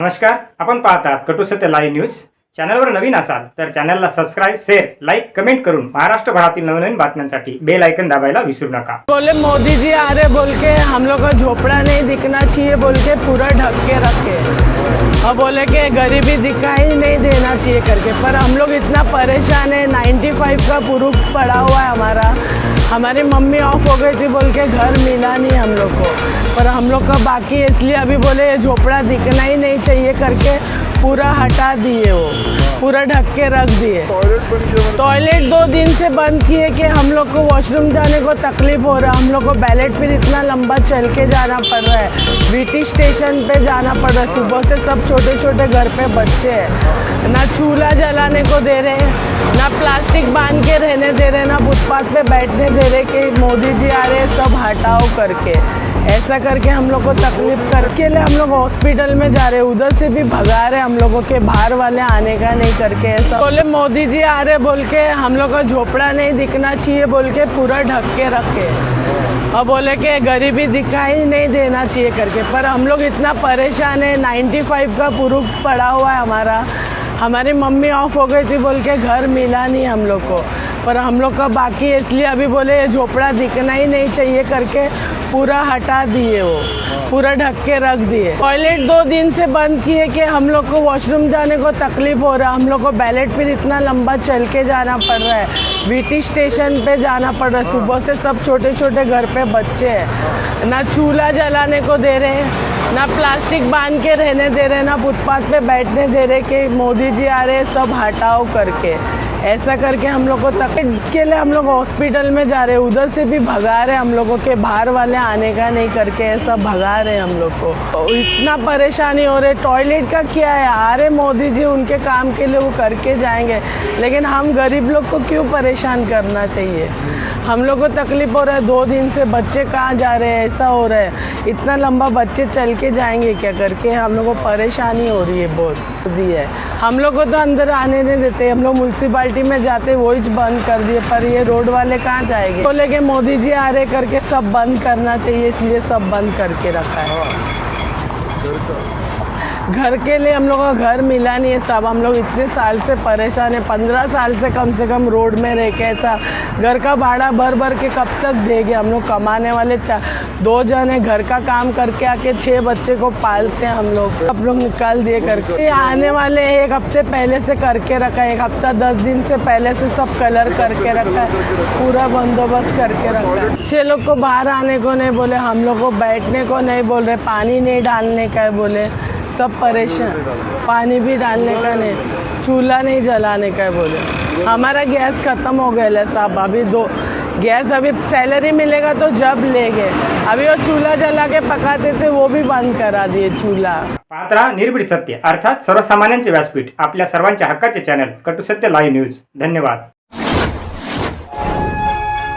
नमस्कार आपण पाहतात कटू सत्य लाईव्ह न्यूज चॅनलवर नवीन असाल तर चॅनलला सबस्क्राईब शेअर लाईक कमेंट करून महाराष्ट्रभरातील नवनवीन बातम्यांसाठी बेल आयकन दाबायला विसरू नका. बोले मोदी जी आ रहे बोल के हम लोग को झोपड़ा नहीं दिखना चाहिए बोल के पूरा ढक के रखे. और बोले के गरीबी दिखा चाहिए करके। पर हम लोग इतना परेशान है 95 का प्रूफ पड़ा हुआ है हमारा। हमारी मम्मी ऑफ़ हो गई थी बोल के घर मिला नहीं हम लोग को। पर हम लोग का बाकी इसलिए अभी बोले ये झोपड़ा दिखना ही नहीं चाहिए करके। पूरा हटा दिए वो, पूरा ढक के रख दिए। टॉयलेट दो दिन से बंद किए कि हम लोग को वॉशरूम जाने को तकलीफ़ हो रहा है, हम लोग को बैलेट फिर इतना लंबा चल के जाना पड़ रहा है। ब्रिटिश स्टेशन पे जाना पड़ रहा है, सुबह से सब छोटे छोटे घर पे बच्चे हैं। ना चूल्हा जलाने को दे रहे हैं, ना प्लास्टिक बाँध के रहने दे रहे ना फुटपाथ पे बैठने दे रहे कि मोदी जी आ रहे सब हटाओ करके। ऐसा करके हम लोग को तकलीफ़ करके लिए हम लोग हॉस्पिटल में जा रहे उधर से भी भगा रहे हम लोगों के। बाहर वाले आने का नहीं करके ऐसा। बोले, मोदी जी आ रहे बोल के हम लोग का झोपड़ा नहीं दिखना चाहिए, बोल के पूरा ढक के रखे और बोले कि, गरीबी दिखाई नहीं देना चाहिए करके। पर हम लोग इतना परेशान है। 95 का प्रूफ पड़ा हुआ है हमारा। हमारी मम्मी ऑफ़ हो गई थी बोल के घर मिला नहीं हम लोग को। पर हम लोग का बाकी इसलिए अभी बोले ये झोपड़ा दिखना ही नहीं चाहिए करके पूरा हटा दिए वो। पूरा ढक के रख दिए। टॉयलेट दो दिन से बंद किए कि हम लोग को वॉशरूम जाने को तकलीफ़ हो रहा है। हम लोग को बैलेट फिर इतना लंबा चल के जाना पड़ रहा है। बीटी स्टेशन पे जाना पड़ रहा है। सुबह से सब छोटे छोटे घर पे बच्चे हैं। ना चूल्हा जलाने को दे रहे हैं। ना प्लास्टिक बाँध के रहने दे रहे, ना फुटपाथ पे बैठने दे रहे कि मोदी जी आ रहे सब हटाओ करके। ऐसा करके हम लोग को तक के लिए हम लोग हॉस्पिटल में जा रहे उधर से भी भगा रहे हम लोगों के, बाहर वाले आने का नहीं करके, ऐसा भगा रहे हम लोग को। और इतना परेशानी हो रही टॉयलेट का क्या है? आ रहे मोदी जी, उनके काम के लिए वो करके जाएँगे। लेकिन हम गरीब लोग को क्यों परेशान करना चाहिए? हम लोग को तकलीफ़ हो रहा है, दो दिन से बच्चे कहाँ जा रहे हैं, ऐसा हो रहा है। इतना लंबा बच्चे चल के जाएँगे क्या करके? हम लोग को परेशानी हो रही है बहुत। दी है। हम लोग को तो अंदर आने नहीं देते। हम लोग म्यूनसिपाली में जाते, वही बंद कर दिए। पर ये रोड वाले कहाँ जाएँगे? बोले लेके मोदी जी आ रहे करके सब बंद करना चाहिए, इसलिए सब बंद करके रखा है। घर के लिए हम लोग का घर मिला नहीं है सब हम लोग इतने साल से परेशान है। पंद्रह साल से कम से कम रोड में रह के ऐसा घर का भाड़ा भर भर के कब तक देंगे? हम लोग कमाने वाले दो जने घर का काम करके आके छः बच्चे को पालते हैं हम लोग। अब लोग निकाल दिए करके। आने वाले एक हफ़्ते पहले से करके रखा है, एक हफ़्ता दस दिन से पहले से सब कलर करके रखा है, पूरा बंदोबस्त करके रखा है। छः लोग को बाहर आने को नहीं बोले, हम लोग को बैठने को नहीं बोल रहे, पानी नहीं डालने का है बोले। सब परेशान। पानी भी डालने का नहीं चूल्हा नहीं जलाने का बोले। हमारा गैस खत्म हो गया है साहब अभी दो गैस अभी सैलरी मिलेगा तो जब लेंगे। अभी वो चूल्हा जला के पकाते थे वो भी बंद करा दिए चूल्हा। पात्रा निर्भीड सत्य अर्थात सर्वसामान्यांचे व्यासपीठ आपल्या सर्वांच्या हक्काचे चॅनल कटू सत्य लाईव्ह न्यूज धन्यवाद.